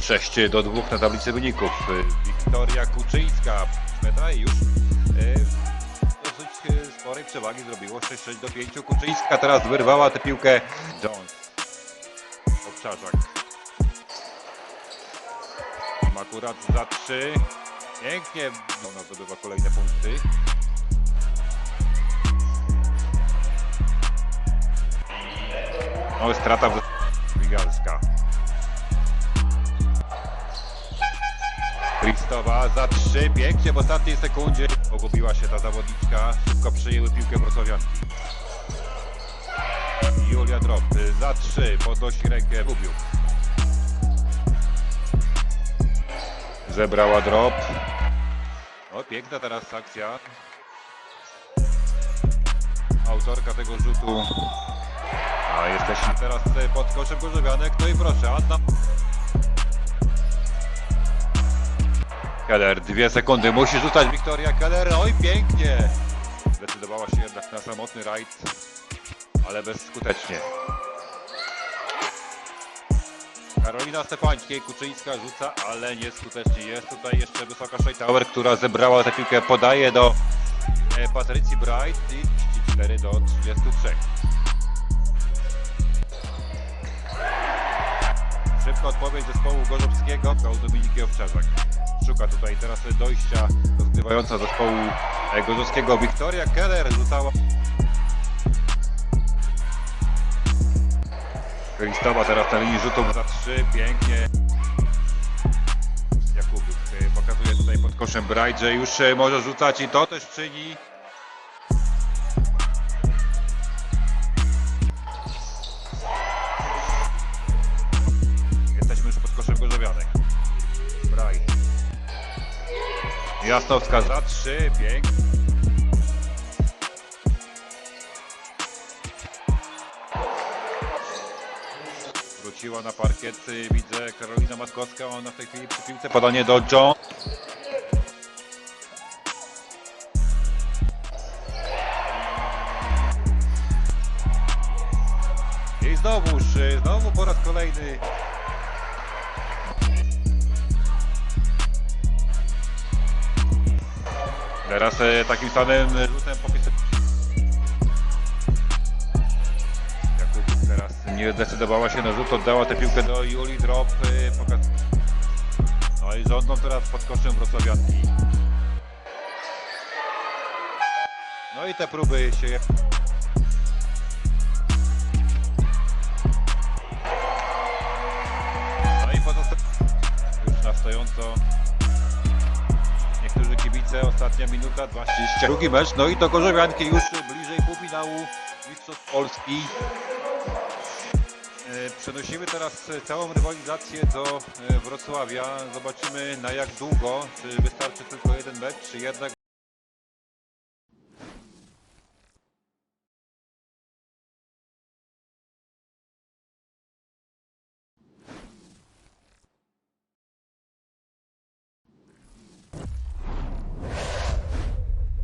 6 do 2 na tablicy wyników. Wiktoria Kuczyńska metra i już e, dosyć e, sporej przewagi zrobiło 6-6 do 5. Kuczyńska teraz wyrwała tę piłkę Jones. Obczarzak. Akurat za 3. Pięknie. Ona zdobywa kolejne punkty. No strata. Wigalska. Kristowa za trzy, pięknie w ostatniej sekundzie. Pogubiła się ta zawodniczka, szybko przyjęły piłkę wrocławianki. Julia Drop za trzy, podnosi rękę Bubiuk. Zebrała Drop. O, piękna teraz akcja. Autorka tego rzutu. A jesteśmy teraz e, pod koszem Gorzowianek. No i proszę, Anna. Keller, dwie sekundy, musi rzucać Wiktoria Keller, oj pięknie! Zdecydowała się jednak na samotny rajd, ale bezskutecznie. Karolina Stefańskiej, Kuczyńska rzuca, ale nieskutecznie. Jest tutaj jeszcze wysoka Scheitauer, która zebrała tę piłkę, podaje do e, Patrycji Bright i 34 do 33. Szybka odpowiedź zespołu Gorzowskiego, grał Dominiki Owczarzak. Szuka tutaj teraz dojścia rozgrywająca zespołu e, Gorzowskiego Wiktoria Keller rzucała. Kristowa teraz na linii rzutów za trzy, pięknie. Jakubik e, pokazuje tutaj pod koszem już e, może rzucać i to też czyni. Jasnowska za trzy, pięknie. Wróciła na parkiet, widzę Karolina Matkowska, ona w tej chwili przy piłce podanie do John. I znowuż, znowu po raz kolejny Teraz e, takim samym rzutem popisem. Jakub teraz nie zdecydowała się na rzut, oddała tę piłkę do Julii Drop. e, Pokaz... No i rządzą teraz pod koszem Wrocławianki. No i te próby się... No i pozostał... Już na stojąco kibice, ostatnia minuta, 20. Drugi mecz, no i to Gorzowianki już bliżej półfinału Mistrzostw Polski. E, Przenosimy teraz całą rywalizację do e, Wrocławia. Zobaczymy na jak długo, czy wystarczy tylko jeden mecz, czy jednak